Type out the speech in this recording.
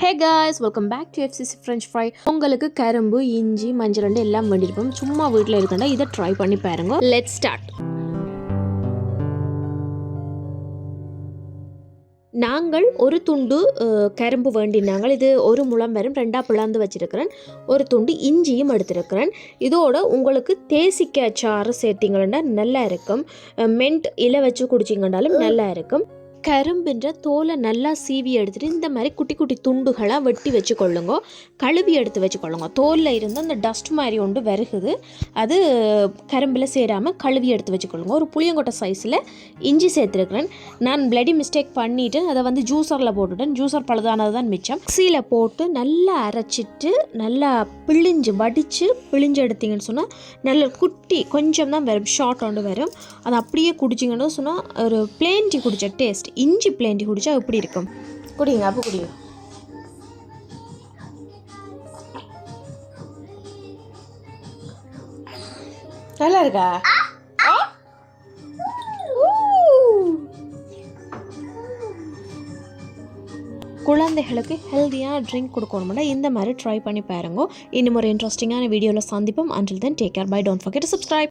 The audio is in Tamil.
Hey guys welcome back to FCC French fry உங்களுக்கு கரும்பு இஞ்சி மஞ்சள் ரெண்டு எல்லாம் வேண்டியிருப்போம் சும்மா வீட்டில் இருக்கண்டா இதை ட்ரை பண்ணி பாருங்க. லெட் ஸ்டார்ட் நாங்கள் ஒரு துண்டு கரும்பு கரும்பு வேண்டினாங்கள் இது ஒரு முளம் வரும் ரெண்டாக பிளந்து வச்சிருக்கிறேன். ஒரு துண்டு இஞ்சியும் எடுத்திருக்கிறேன். இதோட உங்களுக்கு தேசிக்காய் சாறு சேர்த்திங்கன்னா நல்லா இருக்கும். மென்ட் இலை வச்சு குடிச்சிங்கன்னாலும் நல்லா இருக்கும். கரும்புன்ற தோலை நல்லா சீவி எடுத்துகிட்டு இந்த மாதிரி குட்டி குட்டி துண்டுகளாக வெட்டி வச்சுக்கொள்ளுங்க. கழுவி எடுத்து வச்சுக்கொள்ளுங்க. தோலில் இருந்து அந்த டஸ்ட் மாதிரி ஒன்று வருகுது. அது கரும்பில் சேராமல் கழுவி எடுத்து வச்சுக்கொள்ளுங்க. ஒரு புளியங்கொட்டை சைஸில் இஞ்சி சேர்த்துருக்குறேன். நான் பிளடி மிஸ்டேக் பண்ணிவிட்டு அதை வந்து ஜூஸரில் போட்டுவிட்டேன் ஜூஸர் பழுதானது தான் மிச்சம். மிக்சியில் போட்டு நல்லா அரைச்சிட்டு நல்லா பிழிஞ்சு வடித்து பிழிஞ்சு எடுத்தீங்கன்னு சொன்னால் நல்ல குட்டி கொஞ்சம் தான் வரும். ஷார்ட் ஒன்று வரும். அதை அப்படியே குடிச்சிங்கன்னு சொன்னால் ஒரு பிளேன் டீ குடித்த டேஸ்ட் இஞ்சி பிளேன் டீ குடிச்சா எப்படி இருக்கும்? குடிங்க அப்போ குடிங்க. நல்லா இருக்கா? குழந்தைகளுக்கு ஹெல்த்தியாக ட்ரிங்க் கொடுக்கணும்னா இந்த மாதிரி ட்ரை பண்ணி பாருங்க. இன்னும் ஒரு இன்ட்ரெஸ்டிங்கான வீடியோவில் சந்திப்போம். Until then take care bye don't to subscribe.